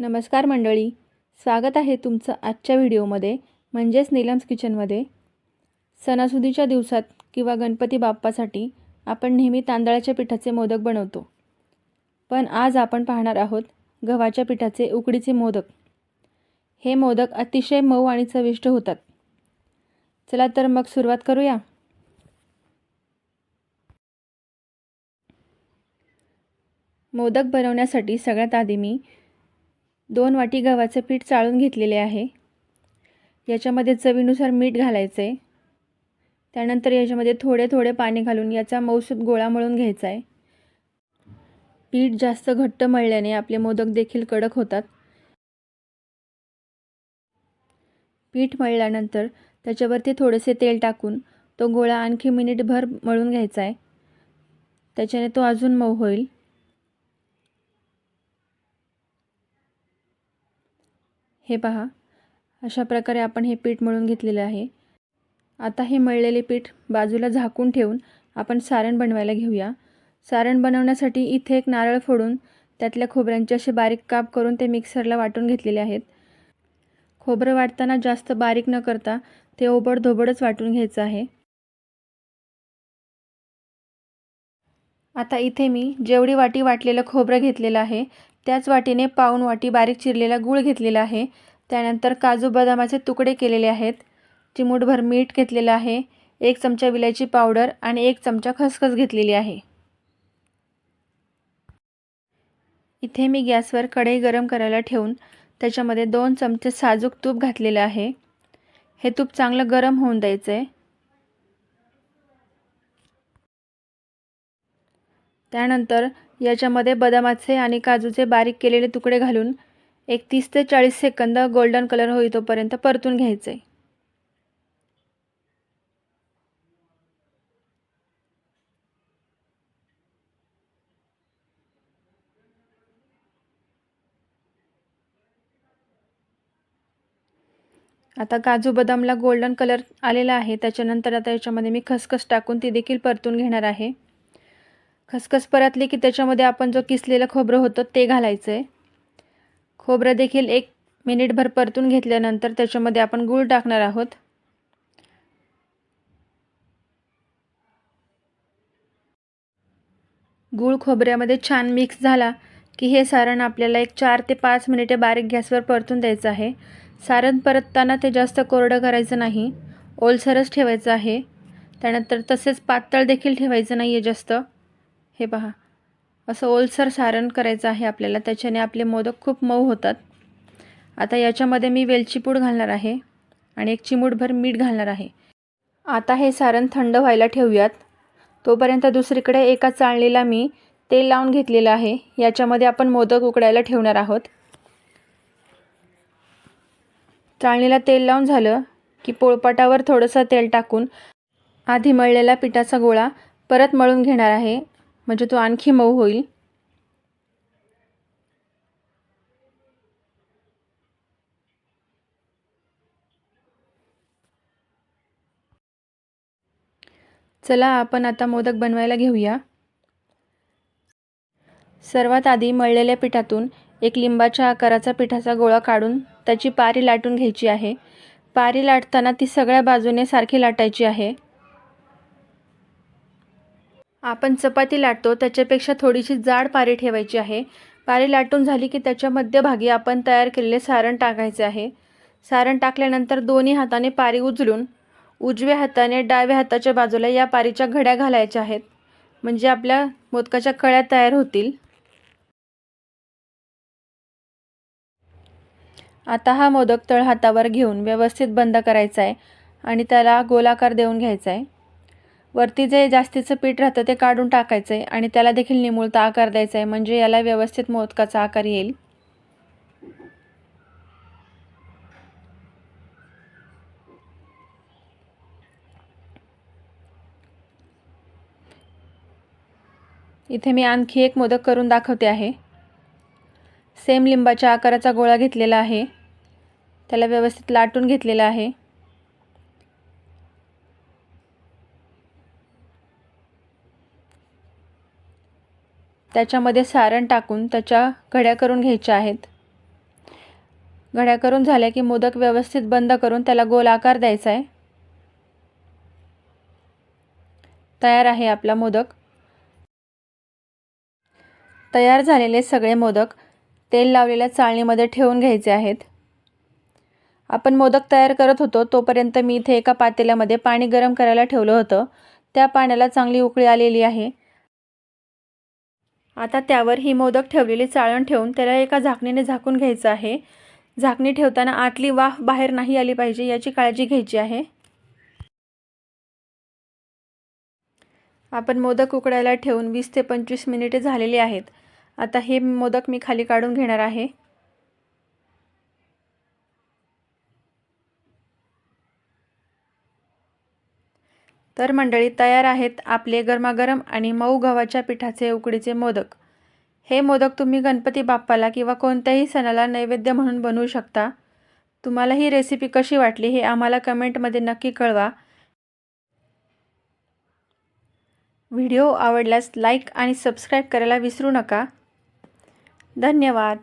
नमस्कार मंडळी. स्वागत आहे तुमचं आजच्या व्हिडिओमध्ये म्हणजेच नीलम्स किचनमध्ये. सणासुदीच्या दिवसात किंवा गणपती बाप्पासाठी आपण नेहमी तांदळाच्या पिठाचे मोदक बनवतो. पण आज आपण पाहणार आहोत गव्हाच्या पिठाचे उकडीचे मोदक. हे मोदक अतिशय मऊ आणि चविष्ट होतात. चला तर मग सुरुवात करूया. मोदक बनवण्यासाठी सगळ्यात आधी मी दोन वाटी गव्हाचं पीठ चाळून घेतलेले आहे. याच्यामध्ये चवीनुसार मीठ घालायचं. आहे त्यानंतर याच्यामध्ये थोडे थोडे पाणी घालून याचा मौसूद गोळा मळून घ्यायचा आहे. पीठ जास्त घट्ट मळल्याने आपले मोदक देखील कडक होतात. पीठ मळल्यानंतर त्याच्यावरती थोडेसे तेल टाकून तो गोळा आणखी मिनिटभर मळून घ्यायचा आहे. त्याच्याने तो अजून मऊ होईल. हे पहा अशा प्रकारे आपण हे पीठ मळून घेतलेलं आहे. आता हे मळलेले पीठ बाजूला झाकून ठेवून आपण सारण बनवायला घेऊया. सारण बनवण्यासाठी इथे एक नारळ फोडून त्यातल्या खोबऱ्यांचे असे बारीक काप करून ते मिक्सरला वाटून घेतलेले आहेत. खोबरं वाटताना जास्त बारीक न करता ते ओबड धोबडच वाटून घ्यायचं आहे. आता इथे मी जेवढी वाटी वाटलेलं खोबरं घेतलेलं आहे त्याच वाटीने पाऊन वाटी बारीक चिरलेला गूळ घेतलेला आहे. त्यानंतर काजू बदामाचे तुकडे केलेले आहेत. चिमूटभर मीठ घेतलेलं आहे. एक चमचा विलायची पावडर आणि एक चमचा खसखस घेतलेली आहे. इथे मी गॅसवर कढई गरम करायला ठेवून त्याच्यामध्ये दोन चमचे साजूक तूप घातलेलं आहे. हे तूप चांगलं गरम होऊन द्यायचं आहे त्यानंतर याच्यामध्ये बदामाचे आणि काजूचे बारीक केलेले तुकडे घालून एक तीस ते चाळीस सेकंद गोल्डन कलर होई तोपर्यंत परतून घ्यायचे. आता काजू बदामला गोल्डन कलर आलेला आहे. त्याच्यानंतर आता याच्यामध्ये मी खसखस टाकून ती देखील परतून घेणार आहे. खसखस परतली की त्याच्यामध्ये आपण जो किसलेलं खोबरं होतं ते घालायचं आहे खोबरं देखील एक मिनिटभर परतून घेतल्यानंतर त्याच्यामध्ये आपण गूळ टाकणार आहोत. गूळ खोबऱ्यामध्ये छान मिक्स झाला की हे सारण आपल्याला एक चार ते पाच मिनिटे बारीक गॅसवर परतून द्यायचं आहे. सारण परतताना ते जास्त कोरडं करायचं नाही. ओलसरच ठेवायचं आहे. त्यानंतर तसेच पातळ देखील ठेवायचं नाही आहे जास्त. हे पहा. असं ओलसर सारण करायचं आहे आपल्याला. त्याच्याने आपले मोदक खूप मऊ होतात. आता याच्यामध्ये मी वेलची पूड घालणार आहे आणि एक चिमूटभर मीठ घालणार आहे. आता हे सारण थंड व्हायला ठेवूयात. तोपर्यंत दुसरीकडे एका चाळणीला मी तेल लावून घेतलेलं आहे. याच्यामध्ये आपण मोदक उकडायला ठेवणार आहोत. चाळणीला तेल लावून झालं की पोळपाटावर थोडंसं तेल टाकून आधी मळलेला पिठाचा गोळा परत मळून घेणार आहे. म्हणजे तो आणखी मऊ होईल. चला आपण आता मोदक बनवायला घेऊया. सर्वात आधी मळलेल्या पिठातून एक लिंबाच्या आकाराचा पिठाचा गोळा काढून त्याची पारी लाटून घ्यायची आहे. पारी लाटताना ती सगळ्या बाजूने सारखी लाटायची आहे. आपण चपाती लाटतो त्याच्यापेक्षा थोडीशी जाड पारी ठेवायची आहे. पारी लाटून झाली की त्याच्या मध्यभागी आपण तयार केलेले सारण टाकायचे आहे. सारण टाकल्यानंतर दोन्ही हाताने पारी उचलून उजव्या हाताने डाव्या हाताच्या बाजूला या पारीच्या घड्या घालायच्या आहेत. म्हणजे आपल्या मोदकाच्या कळ्या तयार होतील. आता हा मोदक तळहातावर घेऊन व्यवस्थित बंद करायचा आहे आणि त्याला गोलाकार देऊन घ्यायचा आहे. वरती जे जास्तीचं पीठ राहतं ते काढून टाकायचं आहे आणि त्याला देखील निमुळता आकार द्यायचा आहे म्हणजे याला व्यवस्थित मोदकाचा आकार येईल. इथे मी आणखी एक मोदक करून दाखवते आहे. सेम लिंबाच्या आकाराचा गोळा घेतलेला आहे. त्याला व्यवस्थित लाटून घेतलेला आहे. त्याच्यामध्ये सारण टाकून त्याच्या घड्या करून घ्यायच्या आहेत. घड्या करून झाल्या की मोदक व्यवस्थित बंद करून त्याला गोल आकार द्यायचा आहे. तयार आहे आपला मोदक. तयार झालेले सगळे मोदक तेल लावलेल्या चाळणीमध्ये ठेवून घ्यायचे आहेत. आपण मोदक तयार करत होतो तोपर्यंत मी इथे एका पातेल्यामध्ये पाणी गरम करायला ठेवलं होतं. त्या पाण्याला चांगली उकळी आलेली आहे. आता त्यावर ही मोदक ठेवलेली चाळण ठेवून त्याला एका झाकणीने झाकून घ्यायचं आहे. झाकणी ठेवताना आतली वाफ बाहेर नाही आली पाहिजे याची काळजी घ्यायची आहे. आपण मोदक उकडायला ठेवून वीस ते पंचवीस मिनिटे झालेली आहेत. आता हे मोदक मी खाली काढून घेणार आहे. तर मंडळी तयार आहेत आपले गरमागरम आणि मऊ गव्हाच्या पिठाचे उकडीचे मोदक. हे मोदक तुम्ही गणपती बाप्पाला किंवा कोणत्याही सणाला नैवेद्य म्हणून बनवू शकता. तुम्हाला ही रेसिपी कशी वाटली हे आम्हाला कमेंटमध्ये नक्की कळवा. व्हिडिओ आवडल्यास लाईक आणि सबस्क्राईब करायला विसरू नका. धन्यवाद.